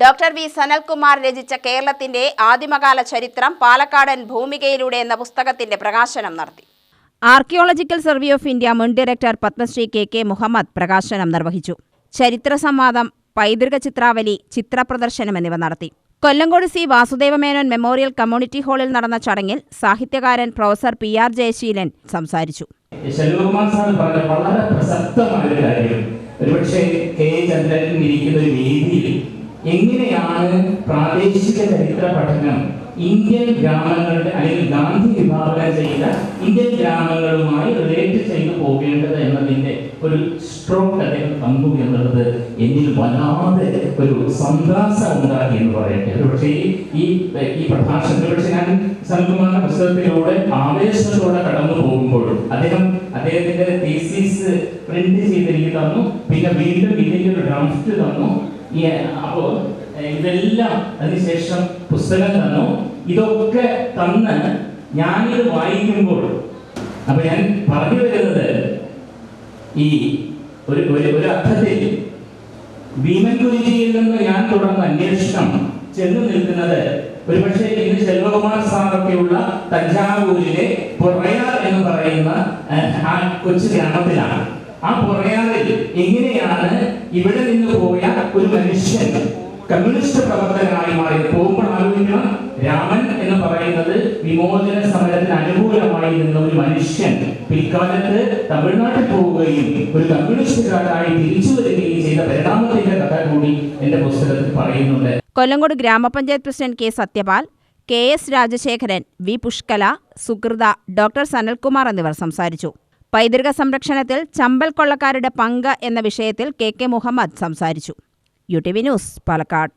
Doctor V Sanalkumar രചിച്ച കേരളത്തിന്റെ ആദിമകാല ചരിത്രം പാലക്കാടൻ ഭൂമികയിലൂടെ എന്ന പുസ്തകത്തിന്റെ പ്രകാശനം നടത്തി. ആർക്കിയോളജിക്കൽ സർവേ ഓഫ് ഇന്ത്യ മുൻ director Padma Shri K K Muhammad പ്രകാശനം നിർവഹിച്ചു. ചരിത്ര സംവാദം പൈതൃക ചിത്രാവലി ചിത്രപ്രദർശനം എന്നിവ നടത്തി. Kollengode C Vasudeva Menon memorial community ഹാളിൽ നടന്ന ചടങ്ങിൽ സാഹിത്യകാരൻ പ്രൊഫസർ പി ആർ ജയശീലൻ സംസാരിച്ചു. ശെൽവകുമാർ സാർ പറഞ്ഞ വളരെ പ്രസക്തമായ ഒരു കാര്യം ഒരുപക്ഷെ കെ. ചന്ദ്രൻ ഇരിക്കുന്ന ഒരു വേദിയിൽ എങ്ങനെയാണ് പ്രാദേശിക ചരിത്ര പഠനം ഇന്ത്യൻ ഗ്രാമങ്ങളുടെ അല്ലെങ്കിൽ ഗാന്ധി വിഭാവനം ചെയ്ത ഇന്ത്യൻ ഗ്രാമങ്ങളുമായി റിലേറ്റ് ചെയ്തു പോകേണ്ടത് എന്നതിന്റെ ഒരു സ്ട്രോക്ക് അദ്ദേഹം തന്നു എന്നുള്ളത് എന്നിൽ വല്ലാതെ ഒരു സന്താസം ഉണ്ടാക്കി എന്ന് പറയട്ടെ. പക്ഷേ ഈ ഈ പ്രഭാഷണത്തിൽ പക്ഷെ ഞാൻ സനൽകുമാറിന്റെ പുസ്തകത്തിലൂടെ ആവേശത്തോടെ കടന്നു പോകുമ്പോഴും അദ്ദേഹം അദ്ദേഹത്തിന്റെ തീസീസ് പ്രിന്റ് ചെയ്തിരിക്കുന്നു തന്നു. പിന്നെ വീണ്ടും ഇതിന്റെ ഒരു ഡ്രാഫ്റ്റ് തന്നു. ഈ അപ്പോ ഏഹ്, ഇതെല്ലാം അതിനുശേഷം പുസ്തകം തന്നു. ഇതൊക്കെ തന്ന് ഞാനിത് വായിക്കുമ്പോൾ അപ്പൊ ഞാൻ പറഞ്ഞു വരുന്നത് ഈ ഒരു ഒരു അർത്ഥത്തിൽ ഭീമൻ ഗുരുജിയിൽ നിന്ന് ഞാൻ തുടർന്ന് അന്വേഷണം ചെന്നു നിൽക്കുന്നത് ഒരുപക്ഷെ ഇന്ന് ശെൽവകുമാർ സാറൊക്കെയുള്ള തഞ്ചാവൂരിലെ പൊറയാർ എന്ന് പറയുന്ന ആ കൊച്ചു ഗ്രാമത്തിലാണ്. ആ പുറയാറിൽ എങ്ങനെയാണ് ഇവിടെ നിന്ന് പോയ ഒരു മനുഷ്യൻ കമ്മ്യൂണിസ്റ്റ് പ്രവർത്തകനായി മാറി പോകുമ്പോൾ രാമൻ എന്ന് പറയുന്നത് വിമോചന സമരത്തിന് അനുകൂലമായി നിന്ന ഒരു മനുഷ്യൻ. പിൽക്കാലത്ത് തമിഴ്നാട്ടിൽ പോവുകയും ഒരു കമ്മ്യൂണിസ്റ്റുകാരായി തിരിച്ചു വരികയും ചെയ്ത പരിണാമത്തിന്റെ കഥ കൂടി എന്റെ പുസ്തകത്തിൽ പറയുന്നുണ്ട്. Kollengode grama panchayat president K. Satyapal K. S. Rajasekharan V. Pushkala സുഹൃത ഡോക്ടർ സനൽകുമാർ എന്നിവർ സംസാരിച്ചു. പൈതൃക സംരക്ഷണത്തിൽ ചമ്പൽ കൊള്ളക്കാരുടെ പങ്ക് എന്ന വിഷയത്തിൽ കെ കെ മുഹമ്മദ് സംസാരിച്ചു. U T V news Palakkad.